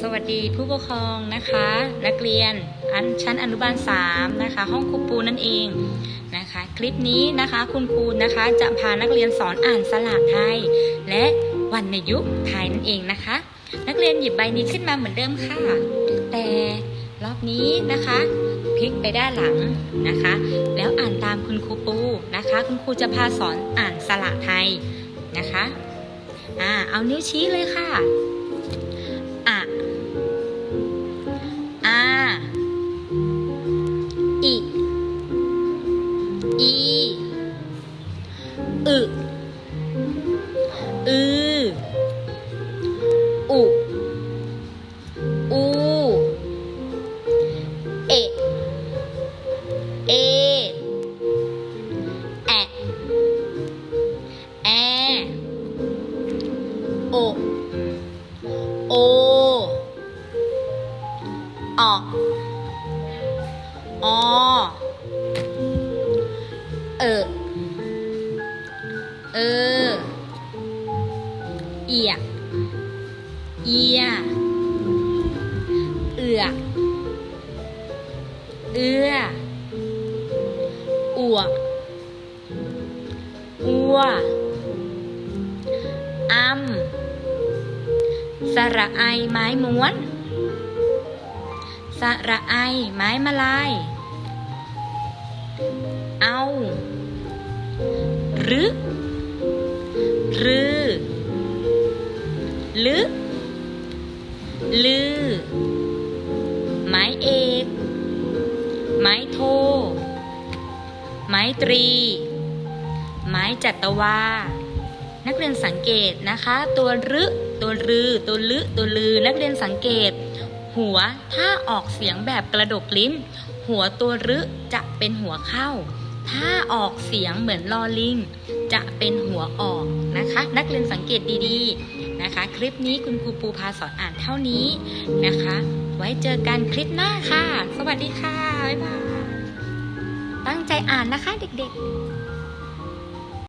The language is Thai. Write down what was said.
สวัสดีผู้ปกครองนะคะ นักเรียนอันชั้นอนุบาล3นะคะ ห้องครูปูนั่นเองนะคะ คลิปนี้นะคะคุณครูนะคะจะพานักเรียนสอนอ่านสลากไทย และวรรณยุกต์ไทยนั่นเองนะคะ นักเรียนหยิบใบนี้ขึ้นมาเหมือนเดิมค่ะ แต่รอบนี้นะคะพลิกไปด้านหลังนะคะ แล้วอ่านตามคุณครูปูนะคะ คุณครูจะพาสอนอ่านสระไทยนะคะอ่าเอานิ้วชี้เลยค่ะ อือ อุ อู เอ เอ แอ แอ โอ โอ ออกอเออ เออ เอียเอียเอือกเอื้ออัวอัวอัมสระไอไม้ม้วน สระไอไม้มาลาย เอารึรือ ลึลือ ไม้เอก ไม้โท ไม้ตรี ไม้จัตวา นักเรียนสังเกตนะคะ ตัวรึตัวรือ ตัวลึตัวลือ นักเรียนสังเกต หัวถ้าออกเสียงแบบกระดกลิ้น หัวตัวรึจะเป็นหัวเข้า ถ้าออกเสียงเหมือนลอลิง จะเป็นหัวออกนะคะ นักเรียนสังเกตดีๆ นะคะ คลิปนี้คุณครูปูพาสอนอ่านเท่านี้นะคะ ไว้เจอกันคลิปหน้าค่ะ สวัสดีค่ะ บ๊ายบาย ตั้งใจอ่านนะคะเด็กๆ